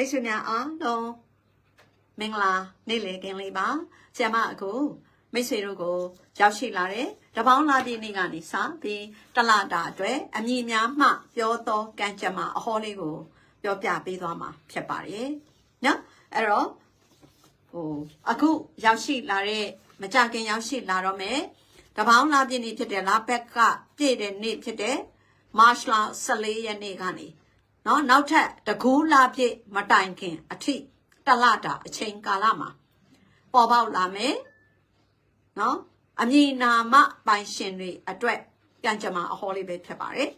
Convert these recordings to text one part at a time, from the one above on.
မိတ်ဆွေများအားလုံးမင်္ဂလာနေ့လည်ခင်းလေးပါဆရာမအခုမိတ်ဆွေတို့ကိုရောက်ရှိလာတဲ့တပေါင်းလာပြည့်နေ့ကနေစပြီးတလတာအတွက်အမည်များမှပြောသောကံကြမ္မာအဟောလေးကိုပြောပြပေးသွားမှာဖြစ်ပါတယ်နော်အဲ့တော့ဟိုအခုရောက်ရှိလာတဲ့မကြခင်ရောက်ရှိလာတော့မယ်တပေါင်းလာပြည့်နေ့ဖြစ်တဲ့လာဘက်ကပြည့်တဲ့နေ့ဖြစ်တဲ့မတ်လ14ရက်နေ့ကနေ နော်နောက်ထပ်တကူးလာပြည့်မတိုင်ခင်အထိတလတာအချိန်ကာလမှာပေါ်ပေါက်လာမယ်နော်အမည်နာမပိုင်ရှင်တွေအတွက်ကံကြမ္မာအဟောလေးပဲဖြစ်ပါတယ်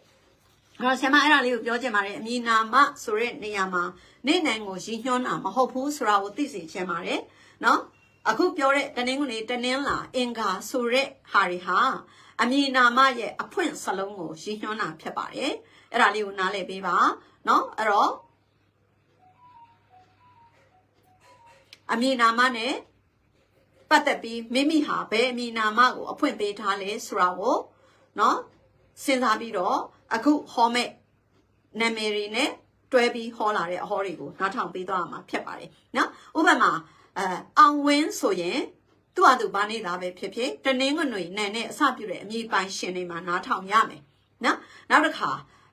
အဲ့တော့ဆရာမအဲ့ဒါလေးကိုပြောချင်ပါတယ်အမည်နာမဆိုတဲ့နေရာမှာနေ့နိုင်ကိုရည်ညွှန်းတာမဟုတ်ဘူးဆိုတာကိုသိစေချင်ပါတယ်နော်အခုပြောတဲ့တနင်္ဂနွေတနင်္လာအင်္ဂါဆိုတဲ့ဟာတွေဟာအမည်နာမရဲ့အဖွင့်စလုံးကိုရည်ညွှန်းတာဖြစ်ပါတယ် အဲ့ဒါလေးကိုနားလည်ပေးပါเนาะအဲ့တော့အမည်နာမနဲ့ပတ်သက်ပြီးမိမိဟာဘယ်အမည်နာမကိုအဖွင့်ပေးထားလဲဆိုတာကိုเนาะစဉ်းစားပြီးတော့အခုဟောမဲ့နာမည်တွေနဲ့တွဲပြီးဟောလာတဲ့အဟောတွေကိုနားထောင်ပေးသွားမှာဖြစ်ပါတယ်เนาะဥပမာအဲအောင်ဝင်းဆိုရင်သူ့ဟာသူဘာနေတာပဲဖြစ်ဖြစ်တနင်္ဂနွေနဲ့နဲ့အစပြုတဲ့အမည်ပိုင်ရှင်တွေမှာနားထောင်ရမယ်เนาะနောက်တစ်ခါ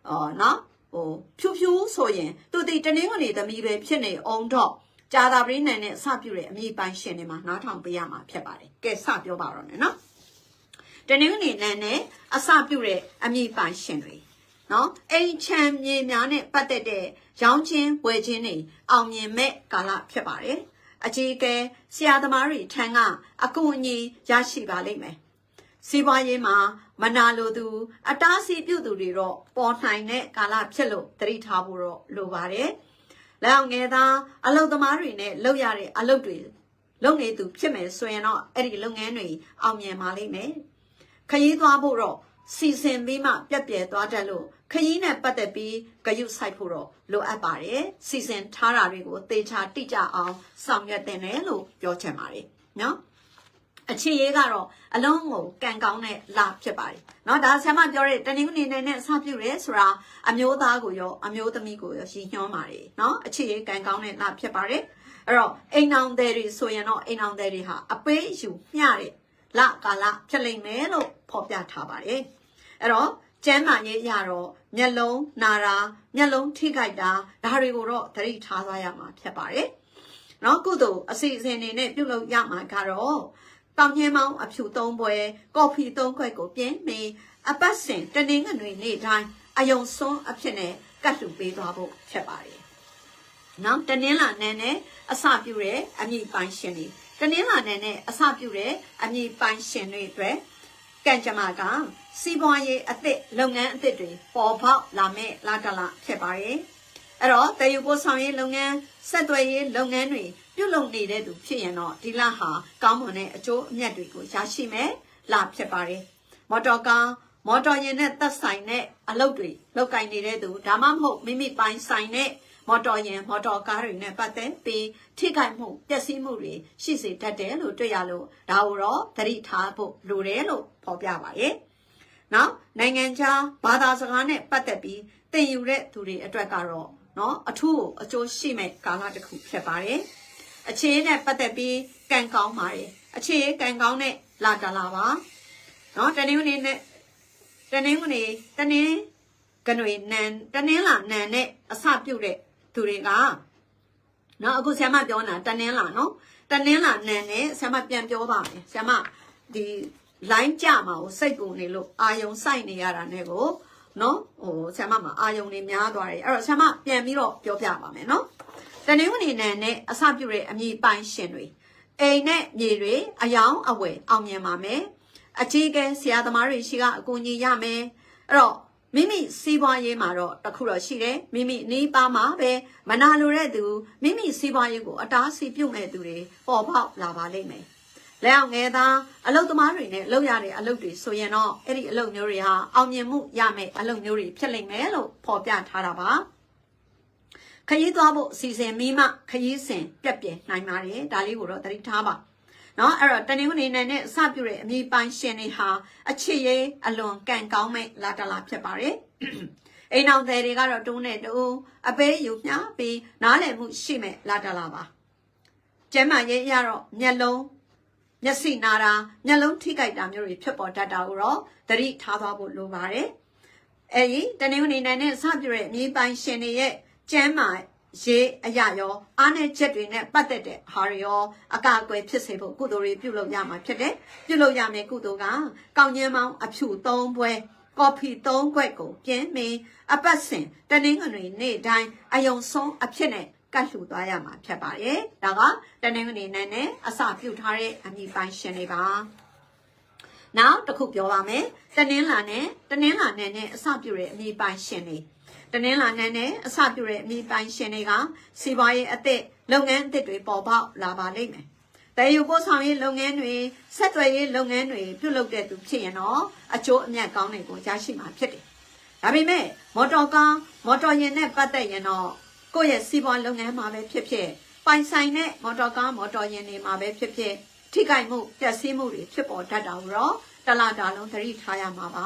အော်နော်ဟိုဖြူဖြူဆိုရင်သူဒီတနင်္ဂနွေသမီးပဲဖြစ်နေအောင်တော့ကြာတာပရိနိုင်နဲ့စပြုတဲ့အမိပိုင်းရှင်တွေမှာနားထောင်ပေးရမှာဖြစ်ပါတယ်ကဲစပြောပါတော့မယ်နော်တနင်္ဂနွေနဲ့နဲ့အစပြုတဲ့အမိပိုင်းရှင်တွေနော်အိမ်ချမ်းမြေများနဲ့ပတ်သက်တဲ့ရောင်းချင်းပွဲချင်းတွေအောင်မြင်မဲ့ကာလဖြစ်ပါတယ်အကြီးအကဲဆရာသမားတွေထံကအကူအညီရရှိပါလိမ့်မယ်စီးပွားရေးမှာ မနာလိုသူ အတားအဆီးပြုသူတွေတော့ပေါ်နိုင်တဲ့ကာလဖြစ်လို့သတိထားဖို့တော့လိုပါတယ်။လက်အောင်ငယ်သားအလုပ်သမားတွေနဲ့လုပ်ရတဲ့အလုပ်တွေလုပ်နေသူဖြစ်မယ်ဆိုရင်တော့အဲ့ဒီလုပ်ငန်းတွေအောင်မြင်ပါလိမ့်မယ်။ခရီးသွားဖို့တော့စီစဉ်ပြီးမှပြက်ပြဲသွားတတ်လို့ခရီးနဲ့ပတ်သက်ပြီးဂယုစိုက်ဖို့တော့လိုအပ်ပါတယ်။စီစဉ်ထားတာတွေကိုသေချာတိကျအောင်ဆောင်ရွက်တင်တယ်လို့ပြောချင်ပါတယ်။နော်။ အခြေရေးကတော့အလုံးကိုကန်ကောင်းတဲ့လဖြစ်ပါတယ်เนาะဒါဆရာမပြောတဲ့တနင်္ဂနွေနေ့နဲ့အစပြုရဲဆိုတာအမျိုးသားကိုရောအမျိုးသမီးကိုရောရည်ညွှန်းပါတယ်เนาะအခြေရေးကန်ကောင်းတဲ့လဖြစ်ပါတယ်အဲ့တော့အိမ်အောင်တဲ့တွေဆိုရင်တော့အိမ်အောင်တဲ့တွေဟာအပေးယူမျှတဲ့လကာလဖြစ်လိမ့်မယ်လို့ဖော်ပြထားပါတယ်အဲ့တော့ကျမ်းမာရေးရတော့မျက်လုံးနာတာမျက်လုံးထိခိုက်တာဒါတွေကိုတော့သတိထားသွားရမှာဖြစ်ပါတယ်เนาะကုသိုလ်အစီအစဉ်တွေနဲ့ပြုလုပ်ရမှာကတော့ တောင်ညင်းမောင်းအဖြူသုံးပွဲကော်ဖီသုံးခွက်ကိုပြင်းပြီးအပတ်စဉ်တနင်္ဂနွေနေ့တိုင်းအယုံစွန်းအဖြစ်နဲ့ကတ်လူပေးသွားဖို့ဖြစ်ပါတယ်။နောက်တနင်္လာနေ့နဲ့အစပြုတဲ့အမည်ပိုင်ရှင်တွေတနင်္လာနေ့နဲ့အစပြုတဲ့အမည်ပိုင်ရှင်တွေအတွက်ကံကြမ္မာကစီးပွားရေးအသစ်လုပ်ငန်းအသစ်တွေပေါ်ပေါက်လာမဲ့လာတလဖြစ်ပါတယ်။ အဲ့တော့တည်ယူပို့ဆောင်ရေးလုပ်ငန်းဆက်သွယ်ရေးလုပ်ငန်းတွေပြုလုပ်နေတဲ့သူဖြစ်ရင်တော့ဒီလဟာကောင်းမွန်တဲ့အကျိုးအမြတ်တွေကိုရရှိမယ်လာဖြစ်ပါတယ်မော်တော်ကားမော်တော်ယာဉ်နဲ့သက်ဆိုင်တဲ့အလုပ်တွေလုပ်ကိုင်နေတဲ့သူဒါမှမဟုတ်မိမိပိုင်ဆိုင်တဲ့မော်တော်ယာဉ်မော်တော်ကားတွေနဲ့ပတ်သက်ပြီးထိခိုက်မှုပျက်စီးမှုတွေရှိစေတတ်တယ်လို့တွေ့ရလို့ဒါကိုတော့သတိထားဖို့လိုတယ်လို့ဖော်ပြပါတယ်နောက်နိုင်ငံခြားဘာသာစကားနဲ့ပတ်သက်ပြီးသင်ယူတဲ့သူတွေအတွက်ကတော့ နော်အထူးအကျိုးရှိမဲ့ကာလတစ်ခုဖြစ်ပါတယ်အခြေနဲ့ပတ်သက်ပြီးကံကောင်းပါတယ်အခြေကံကောင်းတဲ့လာတလာပါနော်တနင်္ဂနွေနဲ့တနင်္ဂနွေတနင်္ဂနွေနန်တနင်္လာနန်နဲ့အစပြုတ်တဲ့သူတွေကနော်အခုဆ iam မပြောနေတာတနင်္လာနော်တနင်္လာနန်နဲ့ဆ iam မပြန်ပြောပါမယ်ဆ iam မဒီ line ကြမှာကိုစိတ်ပုံနေလို့အာယုံစိုက်နေရတာနဲ့ကို နော်ဟိုဆ iam မအာယုံနေများသွားတယ်အဲ့တော့ဆ iam ပြန်ပြီးတော့ပြောပြပါမယ်နော်တနင်္ဂနွေနံနဲ့အစပြုတဲ့အမည်ပိုင်ရှင်တွေအိမ်နဲ့မြေတွေအယောင်အဝယ်အောင်မြင်ပါမယ်အကြီးကဲဆရာသမားတွေရှိကအကူအညီရမယ်အဲ့တော့မိမိစီးပွားရေးမှာတော့တခုတော့ရှိတယ်မိမိနီးပါးမှာပဲမနာလိုတဲ့သူမိမိစီးပွားရေးကိုအတားဆီးပြုတ်မဲ့သူတွေပေါ်ပေါက်လာပါလိမ့်မယ် လက်အောင်ငယ်သားအလုတ်သမားတွေနဲ့လုပ်ရတဲ့အလုပ်တွေဆိုရင်တော့အဲ့ဒီအလုပ်မျိုးတွေဟာအောင်မြင်မှုရမယ့်အလုပ်မျိုးတွေဖြစ်လိမ့်မယ်လို့ဖော်ပြထားတာပါခရီးသွားဖို့အစီအစဉ်မိမှခရီးစဉ်ပြက်ပြယ်နိုင်ပါတယ်ဒါလေးကိုတော့သတိထားပါနော်အဲ့တော့တနင်္ဂနွေနေ့နဲ့အစပြုတဲ့အမိပိုင်ရှင်တွေဟာအချစ်ရေးအလွန်ကံကောင်းမဲ့လာတလာဖြစ်ပါတယ်အိမ်အောင်သည်တွေကတော့တုံးနဲ့တူအပေးယူမျှပြီးနားလည်မှုရှိမဲ့လာတလာပါကျမ်းမာရေးအရတော့မျက်လုံး မျက်စိနာတာမျက်လုံးထိကြိုက်တာမျိုးတွေဖြစ်ပေါ်တတ်တာကိုတော့သတိထားသွားဖို့လိုပါတယ်အဲဒီတနင်္ဂနွေနေ့နဲ့စပြည့်ရဲ့မြေပိုင်ရှင်တွေရဲ့ကျမ်းမာရေးအရာရောအားနည်းချက်တွေနဲ့ပတ်သက်တဲ့ဟာတွေရောအကာအကွယ်ဖြစ်စေဖို့ကုသိုလ်တွေပြုလုပ်ရမှာဖြစ်တယ်ပြုလုပ်ရမယ့်ကုသိုလ်ကကောင်းကျမ်းမောင်းအဖြူ၃ပွဲကော်ဖီ၃ခွက်ကိုပြင်းမင်းအပတ်စဉ်တနင်္ဂနွေနေ့တိုင်းအယုံဆုံးအဖြစ်နဲ့ ကတ်လှူသွားရမှာဖြစ်ပါတယ်ဒါကတနင်္ဂနွေနေ့နဲ့အစပြုထားတဲ့အမိပိုင်းရှင်တွေပါနောက်တစ်ခုပြောပါမယ်တနင်္လာနဲ့တနင်္လာနဲ့နဲ့အစပြုတဲ့အမိပိုင်းရှင်တွေတနင်္လာနေ့နဲ့အစပြုတဲ့အမိပိုင်းရှင်တွေကစီးပွားရေးအသစ်လုပ်ငန်းအသစ်တွေပေါ်ပေါက်လာပါလိမ့်မယ်တည်ယူပို့ဆောင်ရေးလုပ်ငန်းတွေဆက်သွယ်ရေးလုပ်ငန်းတွေပြုလုပ်တဲ့သူဖြစ်ရင်တော့အကျိုးအမြတ်ကောင်းတွေကိုရရှိမှာဖြစ်တယ်။ဒါပေမဲ့မော်တော်ကားမော်တော်ယာဉ်နဲ့ပတ်သက်ရင်တော့ ကိုယ့်ရဲ့စီးပွားလုပ်ငန်းမှာပဲဖြစ်ဖြစ်ပိုင်ဆိုင်တဲ့မော်တော်ကားမော်တော်ယာဉ်တွေမှာပဲဖြစ်ဖြစ်ထိခိုက်မှုပျက်စီးမှုတွေဖြစ်ပေါ်တတ်တာကိုတော့တလားတာလုံးသတိထားရမှာပါ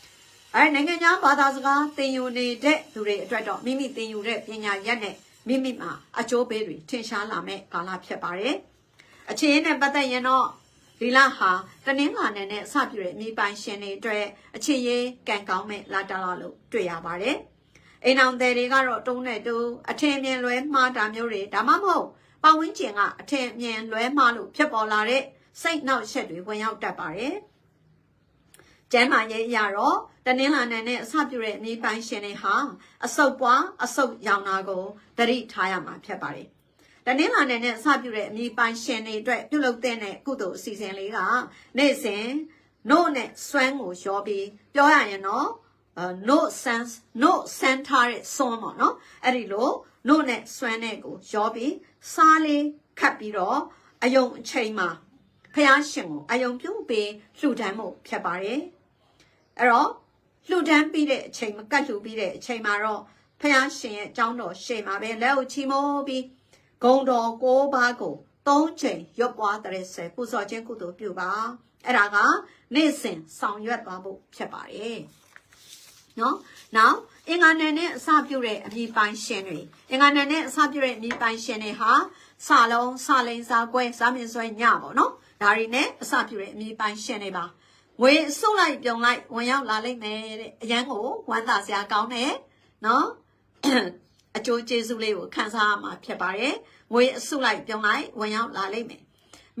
။အဲနိုင်ငံခြားဘာသာစကားသင်ယူနေတဲ့သူတွေအတွက်တော့မိမိသင်ယူတဲ့ပညာရက်နဲ့မိမိမှာအကျိုးပေးတွေထင်ရှားလာမဲ့ကာလဖြစ်ပါတယ်။အခြေအနေနဲ့ပတ်သက်ရင်တော့ဒီလဟာတနင်္လာနေ့နဲ့စပြည့်တဲ့မိပိုင်ရှင်တွေအတွက်အခြေရေးကံကောင်းမဲ့လာတလာလို့တွေ့ရပါတယ်။ အိမ်အောင်သည်တွေကတော့တုံးနဲ့တူအထင်မြင်လွဲမှားတာမျိုးတွေဒါမှမဟုတ်ပတ်ဝန်းကျင်ကအထင်မြင်လွဲမှားလို့ဖြစ်ပေါ်လာတဲ့စိတ်နှောက်ယှက်တွေဝင်ရောက်တတ်ပါတယ်။ကျမ်းမာရေးအရတော့တနင်္လာနေ့နဲ့အစပြုတဲ့မိပိုင်ရှင်တွေဟာအဆုတ်ပွားအဆုတ်ရောင်တာကိုသတိထားရမှာဖြစ်ပါတယ်။တနင်္လာနေ့နဲ့အစပြုတဲ့အမိပိုင်ရှင်တွေအတွက်ပြုလုပ်တဲ့ကုသိုလ်အစီအစဉ်လေးကနေ့စဉ်နို့နဲ့စွမ်းကိုရောပြီးပြောရရင်တော့ no sense no sense ထားတဲ့စွမ်းပေါ့နော်အဲ့ဒီလို no နဲ့စွမ်းနဲ့ကိုရောပြီးစားလေးခတ်ပြီးတော့အယုံအချိန်မှာဖះရှင်ကိုအယုံပြုတ်ပြီးလှူဒန်းမှုဖြစ်ပါတယ်အဲ့တော့လှူဒန်းပြီးတဲ့အချိန်မကတ်လှူပြီးတဲ့အချိန်မှာတော့ဖះရှင်ရဲ့အကြောင်းတော်ရှေ့မှာပဲလက်ကိုချီမိုးပြီးဂုံတော်ကိုးပါးကိုသုံးချိန်ရွတ်ပွားတဲ့ဆယ်ပူဇော်ခြင်းကုသိုလ်ပြုပါအဲ့ဒါကနေ့စဉ်ဆောင်ရွက်သွားဖို့ဖြစ်ပါတယ် နော်နောက်အင်္ဂါနယ်နဲ့အစပြုတဲ့အမိပိုင်ရှင်တွေအင်္ဂါနယ်နဲ့အစပြုတဲ့အမိပိုင်ရှင်တွေဟာစလုံးစလိန်စားကွဲစားမြင်ဆွဲညပေါ့နော်ဒါတွေနဲ့အစပြုတဲ့အမိပိုင်ရှင်တွေပါငွေစုလိုက်ပြုံလိုက်ဝင်ရောက်လာလိမ့်မယ်တဲ့အရန်ကိုဝမ်းသာစရာကောင်းတယ်နော်အကျိုးကျေးဇူးလေးကိုခံစားရမှာဖြစ်ပါတယ်ငွေအစုလိုက်ပြုံလိုက်ဝင်ရောက်လာလိမ့်မယ်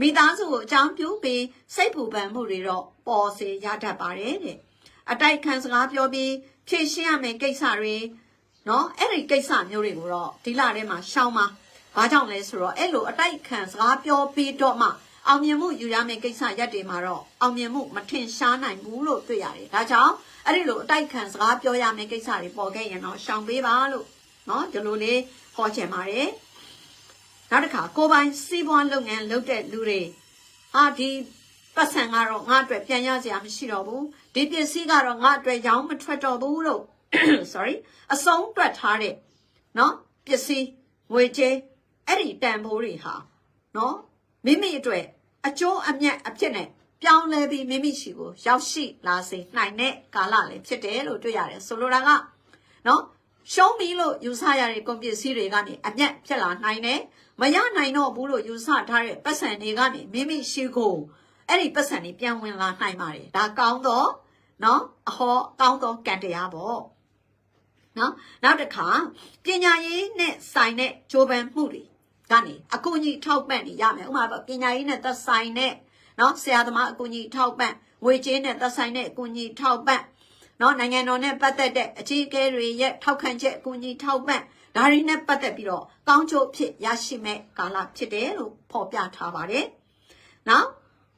မိသားစုကိုအကြောင်းပြုပြီးစိတ်ပူပန်မှုတွေတော့ပေါ်စေရတတ်ပါတယ်တဲ့ အတိုက်ခံစကားပြောပြီးဖြည့်ရှင်းရမယ့်ကိစ္စတွေနော်အဲ့ဒီကိစ္စမျိုးတွေကိုတော့ဒီလထဲမှာရှောင်းပါဘာကြောင့်လဲဆိုတော့အဲ့လိုအတိုက်ခံစကားပြောပြီးတော့မှအောင်မြင်မှုယူရမယ့်ကိစ္စရက်တွေမှာတော့အောင်မြင်မှုမထင်ရှားနိုင်ဘူးလို့တွေ့ရတယ်ဒါကြောင့်အဲ့ဒီလိုအတိုက်ခံစကားပြောရမယ့်ကိစ္စတွေပေါ်ခဲ့ရင်တော့ရှောင်ပေးပါလို့နော်ဒီလိုလေးဟောချင်ပါတယ်နောက်တစ်ခါကိုပိုင်စီးပွားလုပ်ငန်းလုပ်တဲ့လူတွေဟာဒီ ပတ်စံကတော့ငါအတွက်ပြန်ရစရာမရှိတော့ဘူးဒီပစ္စည်းကတော့ငါအတွက်ရောင်းမထွက်တော့ဘူးလို့ sorry အဆုံးတွက်ထားတဲ့เนาะပစ္စည်းငွေကြေးအဲ့ဒီတန်ဖိုးတွေဟာเนาะမိမိအတွက်အကျိုးအမြတ်အဖြစ်နဲ့ပြောင်းလဲပြီးမိမိရှိကိုရောက်ရှိလာစေနိုင်တဲ့ကာလလည်းဖြစ်တယ်လို့တွေ့ရတယ်ဆိုလိုတာကเนาะရှုံးပြီလို့ယူဆရတဲ့ကွန်ပစ္စည်းတွေကနေအမြတ်ဖြစ်လာနိုင်တယ်မရနိုင်တော့ဘူးလို့ယူဆထားတဲ့ပတ်စံတွေကနေမိမိရှိကို အဲ့ဒီပတ်စံတွေပြန်ဝင်လာနိုင်ပါတယ်ဒါကောင်းတော့နော်အဟောကောင်းသောကံတရားပေါ့နော်နောက်တစ်ခါပညာရေးနဲ့ဆိုင်တဲ့ဂျိုးပန်မှုတွေကနေအကူအညီထောက်ပံ့နေရမယ်ဥပမာပညာရေးနဲ့သက်ဆိုင်တဲ့နော်ဆရာသမားအကူအညီထောက်ပံ့ငွေကြေးနဲ့သက်ဆိုင်တဲ့အကူအညီထောက်ပံ့နော်နိုင်ငံတော်နဲ့ပတ်သက်တဲ့အကြီးအကဲတွေရဲ့ထောက်ခံချက်အကူအညီထောက်ပံ့ဒါတွေနဲ့ပတ်သက်ပြီးတော့ကောင်းကျိုးဖြစ်ရရှိမဲ့ကာလဖြစ်တယ်လို့ဖော်ပြထားပါတယ်နောက်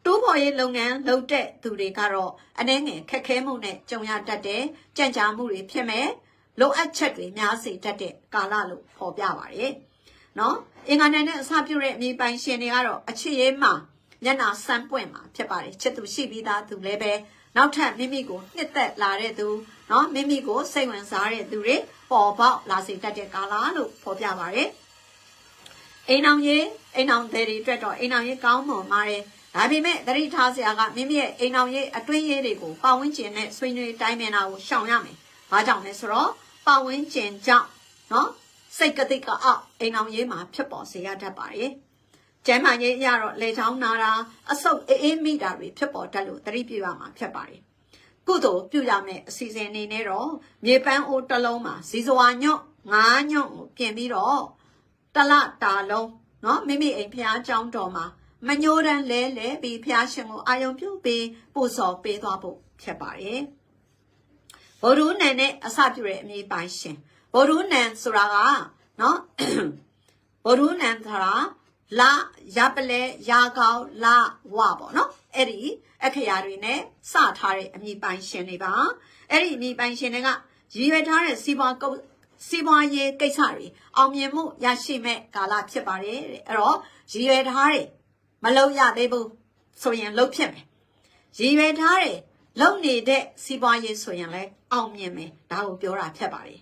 တိုးပေါ်ရေးလုပ်ငန်းလုပ်တဲ့သူတွေကတော့အနှဲငယ်ခက်ခဲမှုနဲ့ကြုံရတတ်တဲ့ကြံ့ကြာမှုတွေဖြစ်မဲ့လိုအပ်ချက်တွေများစေတတ်တဲ့ကာလလို့ဖော်ပြပါတယ်။နော်အင်္ဂါနယ်နဲ့အစပြုတဲ့အမိပိုင်ရှင်တွေကတော့အချစ်ရေးမှာမျက်နာဆန်းပွင့်မှာဖြစ်ပါတယ်။ချစ်သူရှိပြီးသားသူလည်းပဲနောက်ထပ်မိမိကိုနှစ်သက်လာတဲ့သူနော်မိမိကိုစိတ်ဝင်စားတဲ့သူတွေပေါ်ပေါက်လာစေတတ်တဲ့ကာလလို့ဖော်ပြပါတယ်။အိမ်အောင်ရေးအိမ်အောင်တွေအတွက်တော့အိမ်အောင်ရေးကောင်းမွန်ပါတယ်။ ဒါပေမဲ့သတိထားစရာကမိမိရဲ့အိမ်အောင်ရေးအတွင်းရေးတွေကိုပတ်ဝန်းကျင်နဲ့ဆွေးနွေးတိုင်းပင်တာကိုရှောင်ရမယ် ဘာကြောင့်လဲဆိုတော့ပတ်ဝန်းကျင်ကြောင့်နော်စိတ်ကတိကအောက်အိမ်အောင်ရေးမှာဖြစ်ပေါ်စေရတတ်ပါတယ်ကျမ်းမာရေးအရတော့လေချောင်းနာတာအဆုတ်အေးအေးမိတာတွေဖြစ်ပေါ်တတ်လို့သတိပြုရမှာဖြစ်ပါတယ်ကုသိုလ်ပြုရမယ့်အစီအစဉ်အနေနဲ့တော့မြေပန်းအိုးတစ်လုံးမှာဇီဇဝါညွန့်ငါးညွန့်ကိုပြင်ပြီးတော့တလတာလုံးเนาะမိမိအိမ်ဖျားเจ้าတော်မှာ မညိုးတမ်းလဲလဲပြီးဖျားရှင်ကိုအာယုံပြုပြီးပို့ဆောင်ပေးသွားဖို့ဖြစ်ပါတယ်ဗုဒ္ဓနန်နဲ့အစပြုတဲ့အမည်ပိုင်ရှင်ဗုဒ္ဓနန်ဆိုတာကနော်ဗုဒ္ဓနန်ဆိုတာလရပလဲရာကောင်းလဝပေါ့နော်အဲ့ဒီအခရာတွေနဲ့စထားတဲ့အမည်ပိုင်ရှင်တွေပါအဲ့ဒီအမည်ပိုင်ရှင်တွေကရည်ရွယ်ထားတဲ့စီးပွားကုတ်စီးပွားရေးကိစ္စတွေအောင်မြင်မှုရရှိမဲ့ကာလဖြစ်ပါတယ်တဲ့အဲ့တော့ရည်ရွယ်ထားတဲ့ မလုံရသေးဘူးဆိုရင်လုံဖြစ်မယ်ရည်ရွယ်ထားတဲ့လုံနေတဲ့စီးပွားရေးဆိုရင်လည်းအောင်မြင်မယ်ဒါကိုပြောတာဖြစ်ပါတယ်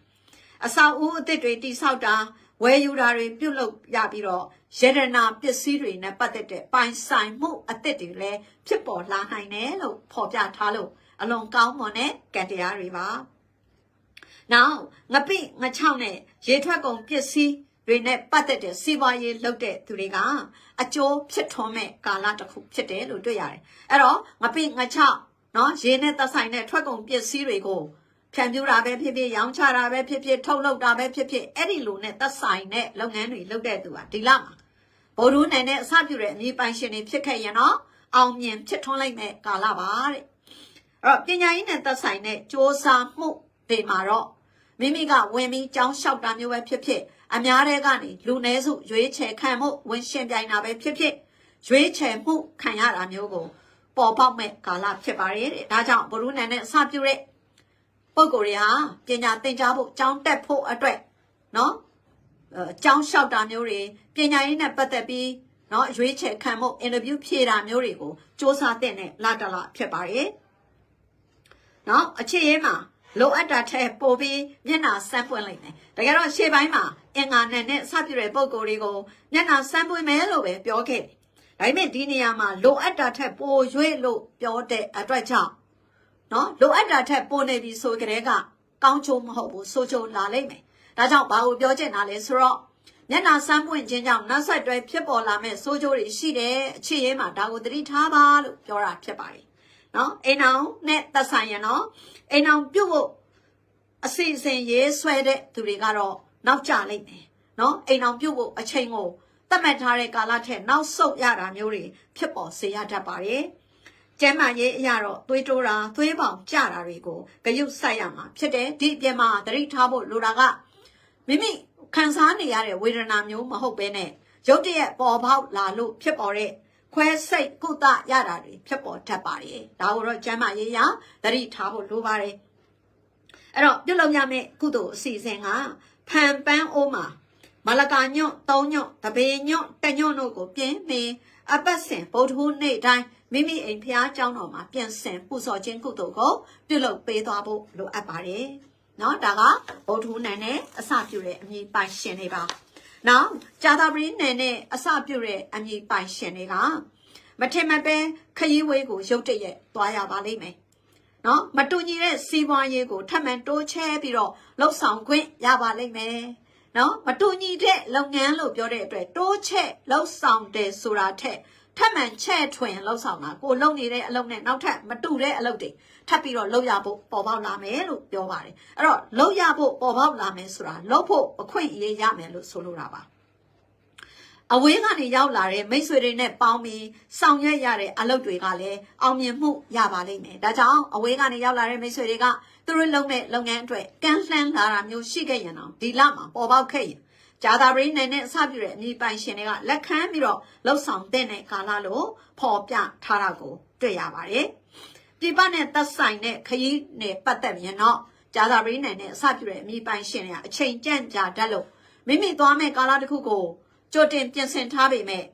အဆောက်အဦအသစ်တွေတိဆောက်တာဝယ်ယူတာတွေပြုတ်လုပ်ရပြီးတော့ရတနာပစ္စည်းတွေနဲ့ပတ်သက်တဲ့ပိုင်ဆိုင်မှုအသစ်တွေလည်းဖြစ်ပေါ်လာနိုင်တယ်လို့ဖော်ပြထားလို့အလွန်ကောင်းမွန်တဲ့ကံတရားတွေပါ။နောက်ငပိငချောင်းနဲ့ရေထွက်ကုန်ပစ္စည်း တွေနဲ့ပတ်သက်တဲ့စီးပွားရေးလုပ်တဲ့သူတွေကအကျိုးဖြစ်ထွန်းမဲ့ကာလတစ်ခုဖြစ်တယ်လို့တွေ့ရတယ်။အဲ့တော့ငပိငချောင်းနော်ရေနဲ့သက်ဆိုင်တဲ့ထွက်ကုန်ပစ္စည်းတွေကိုဖြန့်ဖြူးတာပဲဖြစ်ဖြစ်ရောင်းချတာပဲဖြစ်ဖြစ်ထုတ်လုပ်တာပဲဖြစ်ဖြစ်အဲ့ဒီလိုနဲ့သက်ဆိုင်တဲ့လုပ်ငန်းတွေလုပ်တဲ့သူကဒီလမှာဗိုလ်ရူးနယ်နဲ့အစပြုတဲ့အမည်ပိုင်ရှင်တွေဖြစ်ခဲ့ရင်တော့အောင်မြင်ဖြစ်ထွန်းလိုက်မဲ့ကာလပါတဲ့အဲ့တော့ပညာရေးနဲ့သက်ဆိုင်တဲ့စ조사မှုတွေမှာတော့မိမိကဝင်ပြီးကြောင်းလျှောက်တာမျိုးပဲဖြစ်ဖြစ် အများတဲ့ကနေလူနည်းစုရွေးချယ်ခံမှုဝင်ရှင်ပြိုင်တာပဲဖြစ်ဖြစ်ရွေးချယ်မှုခံရတာမျိုးကိုပေါ်ပေါက်မဲ့ကာလဖြစ်ပါတယ်တဲ့ဒါကြောင့်ဘုရုနန်နဲ့အစပြုတဲ့ပုံကိုယ်တွေဟာပညာသင်ကြားဖို့ကြောင်းတက်ဖို့အတွက်နော်အကြောင်းလျှောက်တာမျိုးတွေပညာရေးနဲ့ပတ်သက်ပြီးနော်ရွေးချယ်ခံမှုအင်တာဗျူးဖြေတာမျိုးတွေကိုစ조사တဲ့နဲ့လာတလာဖြစ်ပါတယ်နော်အခြေရေးမှာလိုအပ်တာထက်ပိုပြီးမျက်နှာဆန်းပွင့်လိုက်မယ်တကယ်တော့ရှေ့ပိုင်းမှာ အင်္ဂါနဲ့နဲ့စပြည့်တဲ့ပုံကိုယ်တွေကိုမျက်နှာဆန်းပွင့်မယ်လို့ပဲပြောခဲ့တယ်ဒါပေမဲ့ဒီနေရာမှာလိုအပ်တာထက်ပိုရွေ့လို့ပြောတဲ့အတွက်ကြောင့်နော်လိုအပ်တာထက်ပိုနေပြီဆိုကြတဲ့ကကောင်းချိုးမဟုတ်ဘူးဆိုချိုးလာလိမ့်မယ်ဒါကြောင့်ဘာကိုပြောချင်တာလဲဆိုတော့မျက်နှာဆန်းပွင့်ခြင်းကြောင့်နောက်ဆက်တွဲဖြစ်ပေါ်လာမဲ့ဆိုးကျိုးတွေရှိတယ်အခြေရေးမှာဒါကိုသတိထားပါလို့ပြောတာဖြစ်ပါတယ်နော်အိမ်အောင်နဲ့သက်ဆိုင်ရနော်အိမ်အောင်ပြုတ်ဖို့အစီအစဉ်ရေးဆွဲတဲ့သူတွေကတော့ နောက်ကျလိမ့်မယ်နော်အိမ်အောင်ပြုတ်ဖို့အချိန်ကိုသတ်မှတ်ထားတဲ့ကာလထက်နောက်ဆုတ်ရတာမျိုးတွေဖြစ်ပေါ်စေရတတ်ပါတယ်ကျမ်းမာရေးအရာတော့သွေးတိုးတာသွေးပေါင်ကျတာတွေကိုဂရုစိုက်ရမှာဖြစ်တယ်ဒီအပြင်မှာသတိထားဖို့လိုတာကမိမိခံစားနေရတဲ့ဝေဒနာမျိုးမဟုတ်ဘဲနဲ့ရုတ်တရက်ပေါ်ပေါက်လာလို့ဖြစ်ပေါ်တဲ့ခွဲစိတ်ကုသရတာတွေဖြစ်ပေါ်တတ်ပါတယ်ဒါကိုတော့ကျမ်းမာရေးရသတိထားဖို့လိုပါတယ်အဲ့တော့ပြုလုပ်ရမယ့်ကုသိုလ်အစီအစဉ်က ဖန်ပန်းအိုးမှာမလကာညွန့်သုံးညွန့်တပေညွန့်တညွန့်တို့ကိုပြင်းပြီးအပတ်စဉ်ဗုဒ္ဓဟူးနေ့တိုင်းမိမိအိမ်ဖျားကျောင်းတော်မှာပြန်ဆင်ပူဇော်ခြင်းကုသိုလ်ကိုပြုလုပ်ပေးသွားဖို့လိုအပ်ပါတယ်။နော်ဒါကဗုဒ္ဓဟူးနိုင်နဲ့အစပြုတဲ့အမည်ပိုင်ရှင်တွေပါ။နောက်ဂျာတာပရင်းနယ်နဲ့အစပြုတဲ့အမည်ပိုင်ရှင်တွေကမထင်မပင်ခရီးဝေးကိုရုတ်တရက်သွားရပါလိမ့်မယ် နော်မတူညီတဲ့စီးပွားရေးကိုထပ်မံတိုးချဲပြီးတော့လှုပ်ဆောင်ခွင့်ရပါလိမ့်မယ်။နော်မတူညီတဲ့လုပ်ငန်းလို့ပြောတဲ့အတွက်တိုးချဲ့လှုပ်ဆောင်တယ်ဆိုတာထက်ထပ်မံချဲ့ထွင်လှုပ်ဆောင်တာကိုလုံနေတဲ့အလုပ်နဲ့နောက်ထပ်မတူတဲ့အလုပ်တွေထပ်ပြီးတော့လှုပ်ရဖို့ပေါ်ပေါက်လာမယ်လို့ပြောပါတယ်အဲ့တော့လှုပ်ရဖို့ပေါ်ပေါက်လာမယ်ဆိုတာလှုပ်ဖို့အခွင့်အရေးရမယ်လို့ဆိုလိုတာပါ အဝေးကနေရောက်လာတဲ့မိတ်ဆွေတွေနဲ့ပေါင်းပြီးဆောင်ရွက်ရတဲ့အလုပ်တွေကလည်းအောင်မြင်မှုရပါလိမ့်မယ်ဒါကြောင့်အဝေးကနေရောက်လာတဲ့မိတ်ဆွေတွေကသူတို့လုပ်မဲ့လုပ်ငန်းအတွက်ကန့်လှမ်းလာတာမျိုးရှိခဲ့ရင်တော့ဒီလမှာပေါ်ပေါက်ခဲ့ရင်ဂျာတာပရိနိုင်နဲ့အစပြုတဲ့အမိပိုင်ရှင်တွေကလက်ခံပြီးတော့လှုပ်ဆောင်တဲ့ကာလလို့ဖော်ပြထားတာကိုတွေ့ရပါတယ်။ပြပနဲ့သက်ဆိုင်တဲ့ခရီးနဲ့ပတ်သက်ရင်တော့ဂျာတာပရိနိုင်နဲ့အစပြုတဲ့အမိပိုင်ရှင်တွေကအချိန်ကြန့်ကြာတတ်လို့မိမိသွားမဲ့ကာလတစ်ခုကို ကြိုတင်ပြင်ဆင်ထားပေမဲ့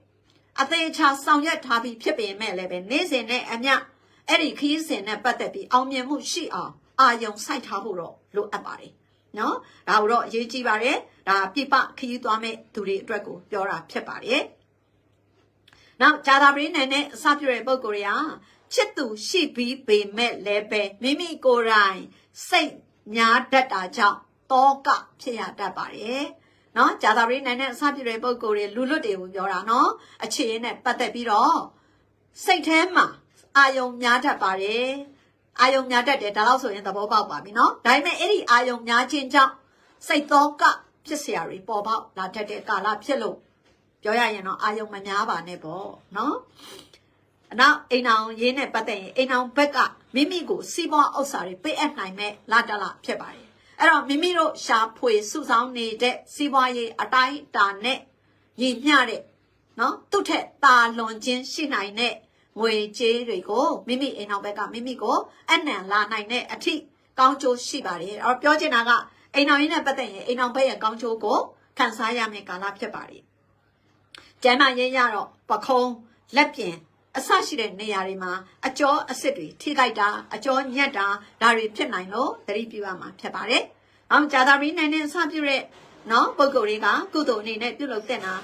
အသေးချာဆောင်ရွက်ထားပြီးဖြစ်ပေမဲ့လည်းပဲနေ့စဉ်နဲ့အမျှအဲ့ဒီခရီးစဉ်နဲ့ပတ်သက်ပြီးအောင်မြင်မှုရှိအောင်အာယုံစိုက်ထားဖို့တော့လိုအပ်ပါတယ်နော်ဒါတော့အရေးကြီးပါတယ်ဒါပြပခရီးသွားမဲ့သူတွေအတွက်ကိုပြောတာဖြစ်ပါတယ်နောက်ဂျာတာပရင်းနယ်နဲ့အစပြုတဲ့ပုံကိုယ်တွေကချစ်သူရှိပြီးပေမဲ့လည်းပဲမိမိကိုယ်တိုင်စိတ်များတတ်တာကြောင့်တောကဖြစ်ရတတ်ပါတယ် နော်ဂျာတာပရိနိုင်တဲ့အစပြုတဲ့ပုံကိုယ်တွေလူလွတ်တွေကိုပြောတာနော်အခြေအနေနဲ့ပတ်သက်ပြီးတော့စိတ်ထဲမှာအာယုံများတတ်ပါတယ်အာယုံများတတ်တယ်ဒါတော့ဆိုရင်သဘောပေါက်ပါပြီနော်ဒါပေမဲ့အဲ့ဒီအာယုံများခြင်းကြောင့်စိတ်သောကဖြစ်เสียတွေပေါ်ပေါက်လာတတ်တဲ့ကာလဖြစ်လို့ပြောရရင်တော့အာယုံမများပါနဲ့ပေါ့နော်အနောက်အိမ်အောင်ရေးနဲ့ပတ်သက်ရင်အိမ်အောင်ဘက်ကမိမိကိုစီးပွားဥစ္စာတွေပေးအပ်နိုင်မဲ့လာတလဖြစ်ပါတယ် အဲ့တော့မိမိတို့ရှာဖွေစုဆောင်းနေတဲ့စီးပွားရေးအတိုင်းအတာနဲ့ညီမျှတဲ့နော်သူ့ထက်တာလွန်ခြင်းရှိနိုင်တဲ့ငွေကြေးတွေကိုမိမိအိမ်အောင်ဘက်ကမိမိကိုအနံလာနိုင်တဲ့အထိကောင်းကျိုးရှိပါတယ်အဲ့တော့ပြောချင်တာကအိမ်အောင်ရင်းနဲ့ပတ်သက်ရင်အိမ်အောင်ဘက်ရဲ့ကောင်းကျိုးကိုခံစားရမယ့်ကာလဖြစ်ပါတယ်ကျမ်းမာရေးရတော့ပခုံးလက်ပြင် အဆရှိတဲ့နေရာတွေမှာအကျော်အစ်စ်တွေထိခိုက်တာအကျော်ညက်တာဒါတွေဖြစ်နိုင်လို့သတိပြုရမှာဖြစ်ပါတယ်။အောင်ဂျာတာမီနိုင်နဲ့အစပြုတဲ့နော်ပုံကိုယ်တွေကကုသိုလ်အနေနဲ့ပြုလုပ်တဲ့နာ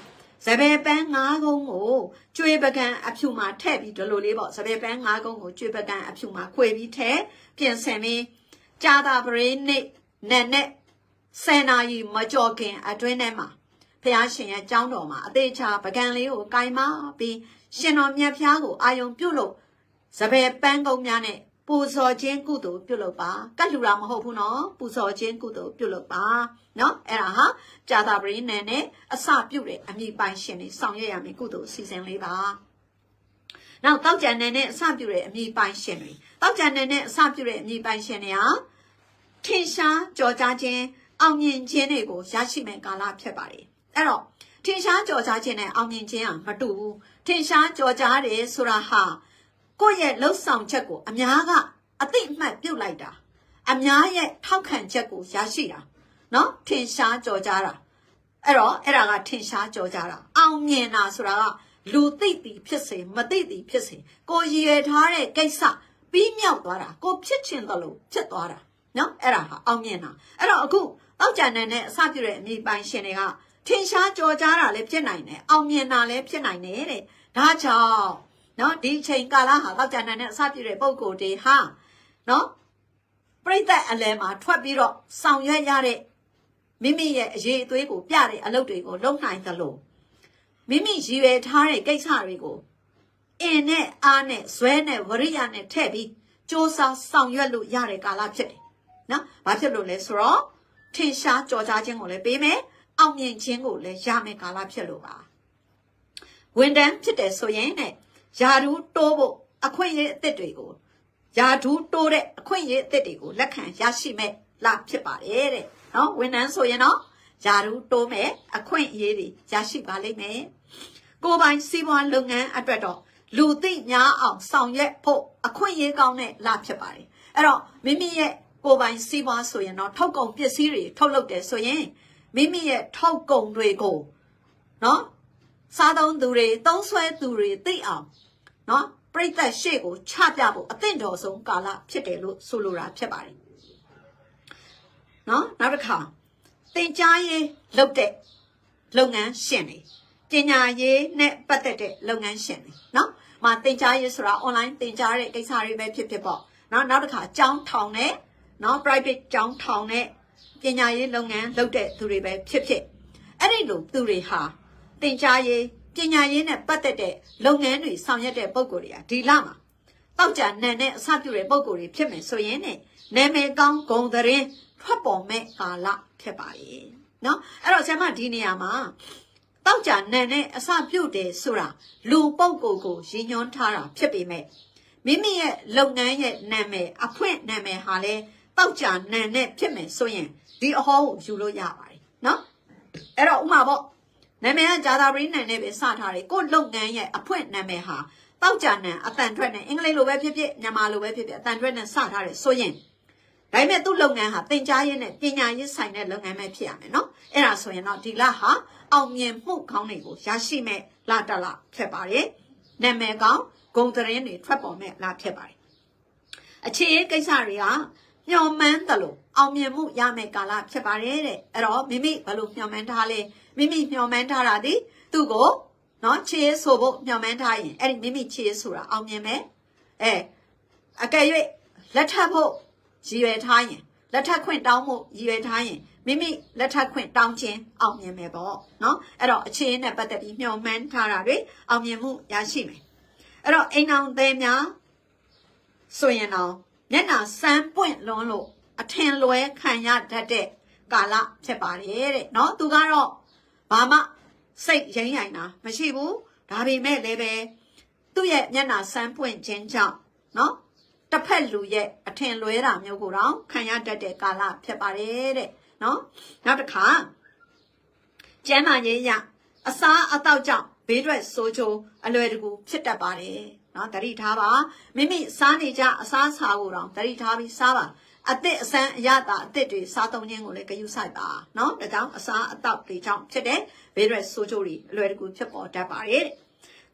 စပယ်ပန်း၅ကုန်းကိုကျွေးပကံအဖြူမှာထည့်ပြီးဒီလိုလေးပေါ့စပယ်ပန်း၅ကုန်းကိုကျွေးပကံအဖြူမှာခွေပြီးထည့်ပြင်ဆင်ပြီးဂျာတာပရိနေနဲ့နဲ့ဆယ်နာရီမကြော်ခင်အတွင်းထဲမှာဖះရှင်ရဲ့ကြောင်းတော်မှာအသေးချာပကံလေးကိုကင်မပြီး ရှင်တော်မြတ်ဖျားကိုအာယုံပြုတ်လို့စပယ်ပန်းကုန်းများနဲ့ပူဇော်ခြင်းကုသိုလ်ပြုတ်လို့ပါကတ်လူတာမဟုတ်ဘူးနော်ပူဇော်ခြင်းကုသိုလ်ပြုတ်လို့ပါနော်အဲ့ဒါဟာကြာတာပရိနန်နဲ့အစပြုတ်တဲ့အမိပိုင်ရှင်တွေဆောင်ရွက်ရမယ်ကုသိုလ်အစီအစဉ်လေးပါနောက်တောက်ကြံနယ်နဲ့အစပြုတ်တဲ့အမိပိုင်ရှင်တွေတောက်ကြံနယ်နဲ့အစပြုတ်တဲ့အမိပိုင်ရှင်တွေဟာထင်ရှားကြော်ကြားခြင်းအောင်မြင်ခြင်းတွေကိုရရှိမဲ့ကာလဖြစ်ပါတယ်အဲ့တော့ထင်ရှားကြော်ကြားခြင်းနဲ့အောင်မြင်ခြင်းဟာမတူဘူး ထင်ရှားကြော်ကြားတယ်ဆိုတာဟာကိုယ့်ရဲ့လှုပ်ဆောင်ချက်ကိုအများကအသိအမှတ်ပြုတ်လိုက်တာအများရဲ့ထောက်ခံချက်ကိုရရှိတာနော်ထင်ရှားကြော်ကြားတာအဲ့တော့အဲ့ဒါကထင်ရှားကြော်ကြားတာအောင်မြင်တာဆိုတာကလူသိသည်ဖြစ်စေမသိသည်ဖြစ်စေကိုရည်ရွယ်ထားတဲ့ကိစ္စပြီးမြောက်သွားတာကိုဖြစ်ချင်တယ်လို့ဖြစ်သွားတာနော်အဲ့ဒါဟာအောင်မြင်တာအဲ့တော့အခုတောက်ကြံနေတဲ့အစပြုတဲ့အမိပိုင်ရှင်တွေက ထင်ရှားကြော်ကြားတာလည်းဖြစ်နိုင်တယ်အောင်မြင်တာလည်းဖြစ်နိုင်တယ်တဲ့ဒါကြောင့်နော်ဒီချိန်ကာလဟာတောက်ကြံနေတဲ့အစပြုတဲ့ပုံကိုယ်တွေဟာနော်ပြိသက်အလဲမှာထွက်ပြီးတော့ဆောင်ရွက်ရတဲ့မိမိရဲ့အရေးအသွေးကိုပြတဲ့အလုပ်တွေကိုလုပ်နိုင်သလိုမိမိရည်ရွယ်ထားတဲ့ကိစ္စတွေကိုအင်းနဲ့အားနဲ့ဇွဲနဲ့ဝရိယနဲ့ထည့်ပြီးစ조사ဆောင်ရွက်လို့ရတဲ့ကာလဖြစ်တယ်နော်ဘာဖြစ်လို့လဲဆိုတော့ထင်ရှားကြော်ကြားခြင်းကိုလည်းပေးမယ် အောင်မြင်ခြင်းကိုလည်းရမယ်ကာလဖြစ်လို့ပါဝန်တန်းဖြစ်တယ်ဆိုရင်နဲ့ယာဒူးတိုးဖို့အခွင့်အရေးအသစ်တွေကိုယာဒူးတိုးတဲ့အခွင့်အရေးအသစ်တွေကိုလက်ခံရရှိမဲ့လာဖြစ်ပါတယ်တဲ့နော်ဝန်တန်းဆိုရင်တော့ယာဒူးတိုးမဲ့အခွင့်အရေးတွေရရှိပါလိမ့်မယ်ကိုယ်ပိုင်စီးပွားလုပ်ငန်းအတွက်တော့လူသိများအောင်ဆောင်ရွက်ဖို့အခွင့်အရေးကောင်းတဲ့လာဖြစ်ပါတယ်အဲ့တော့မိမိရဲ့ကိုယ်ပိုင်စီးပွားဆိုရင်တော့ထုတ်ကုန်ပစ္စည်းတွေထုတ်လုပ်တယ်ဆိုရင် မိမိရဲ့ထုတ်ကုန်တွေကိုနော်စားသုံးသူတွေသုံးဆွဲသူတွေသိအောင်နော်ပြိသက်ရှေ့ကိုချပြဖို့အသင့်တော်ဆုံးကာလဖြစ်တယ်လို့ဆိုလိုတာဖြစ်ပါတယ်နော်နောက်တစ်ခါသင်ကြားရေးလုပ်တဲ့လုပ်ငန်းရှင်တွေပညာရေးနဲ့ပတ်သက်တဲ့လုပ်ငန်းရှင်တွေနော်မှာသင်ကြားရေးဆိုတာ online သင်ကြားတဲ့ကိစ္စတွေပဲဖြစ်ဖြစ်ပေါ့နော်နောက်တစ်ခါကျောင်းထောင်တဲ့နော် private ကျောင်းထောင်တဲ့ ပညာရေးလုပ်ငန်းလုပ်တဲ့သူတွေပဲဖြစ်ဖြစ်အဲ့ဒီလိုသူတွေဟာသင်ကြားရေးပညာရေးနဲ့ပတ်သက်တဲ့လုပ်ငန်းတွေဆောင်ရွက်တဲ့ပုံကိုယ်တွေကဒီလမှာတောက်ကြနန်နဲ့အစပြုတဲ့ပုံကိုယ်တွေဖြစ်မယ်ဆိုရင်နဲ့နာမည်ကောင်းဂုံသတင်းထွက်ပေါ်မဲ့ကာလဖြစ်ပါလေနော်အဲ့တော့ဆရာမဒီနေရာမှာတောက်ကြနန်နဲ့အစပြုတယ်ဆိုတာလူပုံကိုယ်ကိုရည်ညွှန်းထားတာဖြစ်ပေမဲ့မိမိရဲ့လုပ်ငန်းရဲ့နာမည်အဖွင့်နာမည်ဟာလဲတောက်ကြနန်နဲ့ဖြစ်မယ်ဆိုရင် ဒီအဟောကိုယူလို့ရပါတယ်နော်အဲ့တော့ဥမာပေါ့နာမည်ကဂျာသာပရင်းနန်နဲ့ပဲစထားတယ်ကို့လုပ်ငန်းရဲ့အဖွင့်နာမည်ဟာတောက်ကြနန်အတန်ထွက်နဲ့အင်္ဂလိပ်လိုပဲဖြစ်ဖြစ်မြန်မာလိုပဲဖြစ်ဖြစ်အတန်ထွက်နဲ့စထားတယ်ဆိုရင်ဒါပေမဲ့သူ့လုပ်ငန်းဟာသင်ကြားရေးနဲ့ပညာရေးဆိုင်တဲ့လုပ်ငန်းပဲဖြစ်ရမယ်နော်အဲ့ဒါဆိုရင်တော့ဒီလဟာအောင်မြင်မှုကောင်းတွေကိုရရှိမဲ့လာတလဖြစ်ပါတယ်နာမည်ကောင်းဂုံသတင်းတွေထွက်ပေါ်မဲ့လာဖြစ်ပါတယ်အခြေရေးကိစ္စတွေက မျှော်မှန်းတယ်လို့အောင်မြင်မှုရမယ့်ကာလဖြစ်ပါတယ်တဲ့အဲ့တော့မိမိဘယ်လိုမျှော်မှန်းထားလဲမိမိမျှော်မှန်းထားတာဒီသူ့ကိုနော်ခြေဆိုဖို့မျှော်မှန်းထားရင်အဲ့ဒီမိမိခြေဆိုတာအောင်မြင်မယ်အဲအကယ်၍လက်ထပ်ဖို့ရည်ရွယ်ထားရင်လက်ထပ်ခွင့်တောင်းမှုရည်ရွယ်ထားရင်မိမိလက်ထပ်ခွင့်တောင်းခြင်းအောင်မြင်မယ်ပေါ့နော်အဲ့တော့အခြေအနေနဲ့ပတ်သက်ပြီးမျှော်မှန်းထားတာတွေအောင်မြင်မှုရရှိမယ်အဲ့တော့အိမ်အောင်သည်များဆိုရင်တော့ မျက်နှာစမ်းပွင့်လွန်းလို့အထင်လွဲခံရတတ်တဲ့ကာလဖြစ်ပါတယ်တဲ့เนาะသူကတော့ဘာမှစိတ်ရင်းရိုင်တာမရှိဘူးဒါပေမဲ့လည်းပဲသူ့ရဲ့မျက်နှာစမ်းပွင့်ခြင်းကြောင့်เนาะတစ်ဖက်လူရဲ့အထင်လွဲတာမျိုးကိုတော့ခံရတတ်တဲ့ကာလဖြစ်ပါတယ်တဲ့เนาะနောက်တစ်ခါကျမ်းမာရေးရအစားအသောက်ကြောင့် ဘေးထွက်ဆိုးချိုးအလွယ်တကူဖြစ်တတ်ပါတယ်နော်တတိထားပါမိမိစားနေကြအစားအစာကိုတော့တတိထားပြီးစားပါအသည့်အစမ်းအရတာအသည့်တွေစားသုံးခြင်းကိုလည်းဂရုစိုက်ပါနော်ဒါကြောင့်အစားအသောက်တွေကြောင့်ဖြစ်တဲ့ဘေးရွက်ဆိုးချိုးတွေအလွယ်တကူဖြစ်ပေါ်တတ်ပါတယ်တဲ့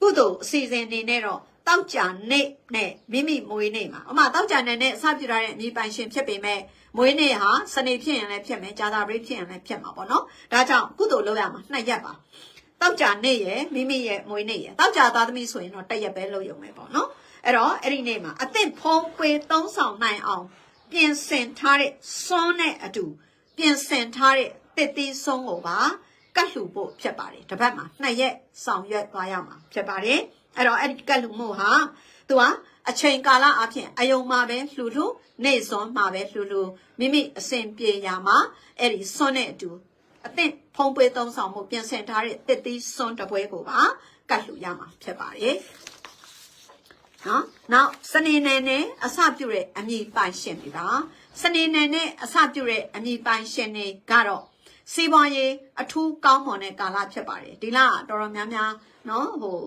ကုသိုလ်အစီအစဉ်အနေနဲ့တော့တောက်ကြနေ့နဲ့မိမိမွေးနေ့မှာအမှတောက်ကြနေ့နဲ့အစပြုထားတဲ့အမိပိုင်ရှင်ဖြစ်ပေမဲ့မွေးနေ့ဟာစနေဖြစ်ရင်လည်းဖြစ်မယ်ကြာသာပရိဖြစ်ရင်လည်းဖြစ်မှာပေါ့နော်ဒါကြောင့်ကုသိုလ်လုပ်ရမှာနှစ်ရက်ပါ တောက်ကြနေ့ရယ်မိမိရဲ့မွေးနေ့ရယ်တောက်ကြသားသမီးဆိုရင်တော့တစ်ရက်ပဲလုပ်ရုံပဲပေါ့နော်အဲ့တော့အဲ့ဒီနေ့မှာအသင့်ဖုံးခွေသုံးဆောင်နိုင်အောင်ပြင်ဆင်ထားတဲ့စွန်းနဲ့အတူပြင်ဆင်ထားတဲ့တစ်သီးစွန်းကိုပါကတ်လှူဖို့ဖြစ်ပါတယ်တစ်ပတ်မှာနှစ်ရက်ဆောင်ရွက်သွားရမှာဖြစ်ပါတယ်အဲ့တော့အဲ့ဒီကတ်လှူမှုဟာသူကအချိန်ကာလအပြင်အယုံမှာပဲလှူလှူနေစွန်းမှာပဲလှူလှူမိမိအစဉ်ပြေရမှာအဲ့ဒီစွန်းနဲ့အတူ အသင့်ဖုံးပွေးသုံးဆောင်မှုပြင်ဆင်ထားတဲ့တစ်သီးစွန်းတစ်ပွဲကိုပါကတ်လှူရမှာဖြစ်ပါတယ်နော်နောက်စနေနေ့နဲ့အစပြုတဲ့အမိပိုင်ရှင်တွေပါစနေနေ့နဲ့အစပြုတဲ့အမိပိုင်ရှင်တွေကတော့စီးပွားရေးအထူးကောင်းမွန်တဲ့ကာလဖြစ်ပါတယ်ဒီလကတော်တော်များများနော်ဟို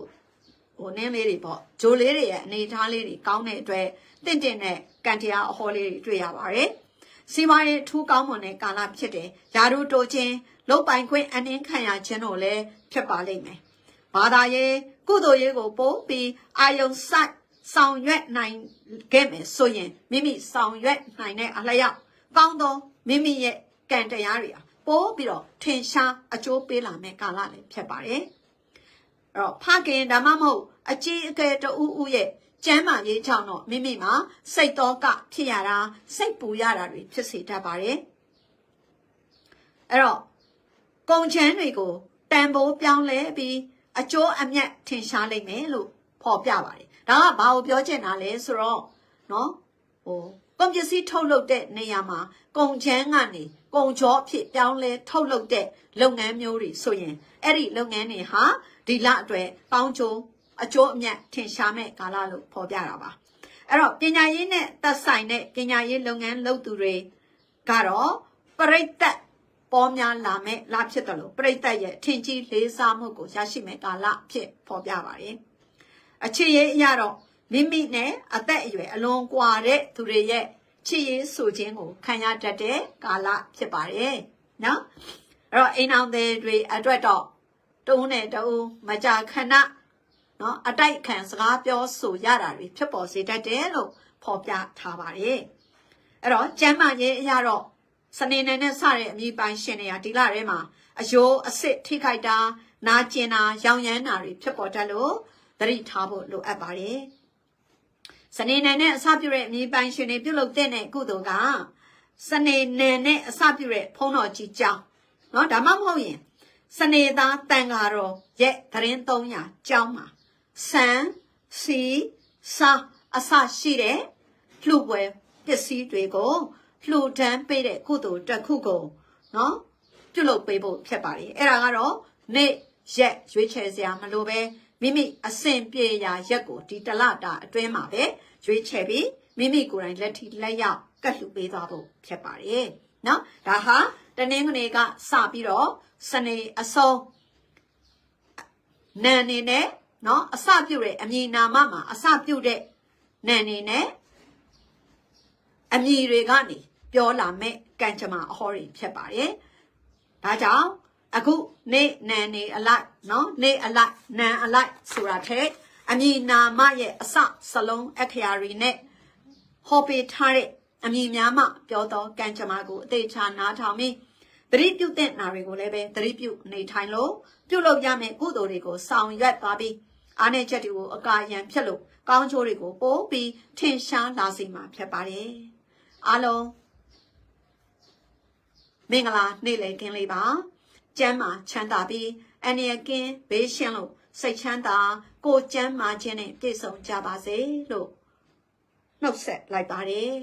ဟိုနင်းလေးတွေပေါ့ဂျိုလေးတွေရဲ့အနေထားလေးတွေကောင်းတဲ့အတွက်တင့်တင့်နဲ့ကန်တရားအဟောလေးတွေတွေ့ရပါတယ် စီးပွားရေးအထူးကောင်းမွန်တဲ့ကာလဖြစ်တယ်ယာရုတိုးခြင်းလုတ်ပိုင်ခွင့်အနှင်းခံရခြင်းတို့လည်းဖြစ်ပါလိမ့်မယ်ဘာသာရေးကုသိုလ်ရေးကိုပို့ပြီးအာယုံဆိုင်ဆောင်ရွက်နိုင်ခဲ့မယ်ဆိုရင်မိမိဆောင်ရွက်နိုင်တဲ့အလျောက်ကောင်းသောမိမိရဲ့ကံတရားတွေပို့ပြီးတော့ထင်ရှားအကျိုးပေးလာမယ့်ကာလလည်းဖြစ်ပါတယ်။အဲ့တော့ဖခင်ဒါမှမဟုတ်အကြီးအကဲတဦးဦးရဲ့ ကျမ်းမာရေးကြောင့်တော့မိမိမှာစိတ်တော့ကဖြစ်ရတာစိတ်ပူရတာတွေဖြစ်စေတတ်ပါတယ်။အဲ့တော့ကုံချမ်းတွေကိုတန်ဖိုးပြောင်းလဲပြီးအကျိုးအမြတ်ထင်ရှားလိမ့်မယ်လို့ဖော်ပြပါတယ်ဒါကဘာကိုပြောချင်တာလဲဆိုတော့နော်ဟိုကုန်ပစ္စည်းထုတ်လုပ်တဲ့နေရာမှာကုန်ချမ်းကနေကုန်ချောဖြစ်ပြောင်းလဲထုတ်လုပ်တဲ့လုပ်ငန်းမျိုးတွေဆိုရင်အဲ့ဒီလုပ်ငန်းတွေဟာဒီလအတွက်ပေါင်းချိုး အကျိုးအမြတ်ထင်ရှားမဲ့ကာလလို့ဖော်ပြတာပါအဲ့တော့ပညာရေးနဲ့သက်ဆိုင်တဲ့ပညာရေးလုပ်ငန်းလုပ်သူတွေကတော့ပရိသတ်ပေါ်များလာမဲ့လဖြစ်တယ်လို့ပရိသတ်ရဲ့ထင်ကြီးလေးစားမှုကိုရရှိမဲ့ကာလဖြစ်ဖော်ပြပါတယ်အခြေရေးအရတော့မိမိနဲ့အသက်အရွယ်အလွန်ကွာတဲ့သူတွေရဲ့ချစ်ရေးဆိုခြင်းကိုခံရတတ်တဲ့ကာလဖြစ်ပါတယ်နော်အဲ့တော့အိမ်အောင်တွေအတွက်တော့တုံးနဲ့တုံးမကြခဏ နော်အတိုက်ခံစကားပြောဆိုရတာတွေဖြစ်ပေါ်စေတတ်တယ်လို့ဖော်ပြထားပါတယ်အဲ့တော့ကျမ်းမာရေးအရတော့စနေနေ့နဲ့စတဲ့အမိပိုင်ရှင်တွေကဒီလထဲမှာအယိုးအစ်စ်ထိခိုက်တာနာကျင်တာရောင်ရမ်းတာတွေဖြစ်ပေါ်တတ်လို့သတိထားဖို့လိုအပ်ပါတယ်။စနေနေ့နဲ့အစပြုတဲ့အမြေပိုင်ရှင်တွေပြုလုပ်တဲ့ကုသိုလ်ကစနေနေ့နဲ့အစပြုတဲ့ဖုံးတော်ကြီးကြောင်းနော်ဒါမှမဟုတ်ရင်စနေသားတန်ဃာတော်ရဲ့သတင်း300ကျောင်းမှာ ဆန်စီစာအစရှိတဲ့လှူပွဲပစ္စည်းတွေကိုလှူဒန်းပေးတဲ့ကုသိုလ်တစ်ခုကိုနော်ပြုလုပ်ပေးဖို့ဖြစ်ပါတယ်အဲ့ဒါကတော့နေ့ရက်ရွေးချယ်စရာမလိုပဲမိမိအဆင်ပြေရာရက်ကိုဒီတလတာအတွင်းမှာပဲရွေးချယ်ပြီးမိမိကိုယ်တိုင်လက်ထိလက်ရောက်ကတ်လှူပေးသွားဖို့ဖြစ်ပါတယ်။နော်ဒါဟာတနင်္ဂနွေကစပြီးတော့စနေအစုံနန်နေနဲ့ နော်အစပြုတဲ့အမည်နာမမှာအစပြုတဲ့နန်နေနဲ့အမည်တွေကနေပြောလာမဲ့ကံကြမ္မာအဟောတွေဖြစ်ပါတယ်။ဒါကြောင့်အခုနေနန်နေအလိုက်နော်နေအလိုက်နန်အလိုက်ဆိုတာတဲ့အမည်နာမရဲ့အစစလုံးအခရာတွေနဲ့ဟောပေးထားတဲ့အမည်များမှပြောတော့ကံကြမ္မာကိုအသေးချာနားထောင်ပြီးသတိပြုတဲ့နာတွေကိုလည်းပဲသတိပြုနေထိုင်လို့ပြုလုပ်ရမယ့်ကုသိုလ်တွေကိုဆောင်ရွက်သွားပြီး အားနည်းချက်တွေကိုအကာရန်ဖြတ်လို့ကောင်းချိုးတွေကိုပိုးပြီးထင်ရှားလာစေမှာဖြစ်ပါတယ်အားလုံးမင်္ဂလာနေ့လည်ခင်းလေးပါကျမ်းမာချမ်းသာပြီးအနေရကင်းဘေးရှင်းလို့စိတ်ချမ်းသာကိုယ်ကျမ်းမာခြင်းနဲ့ပြည့်စုံကြပါစေလို့နှုတ်ဆက်လိုက်ပါတယ်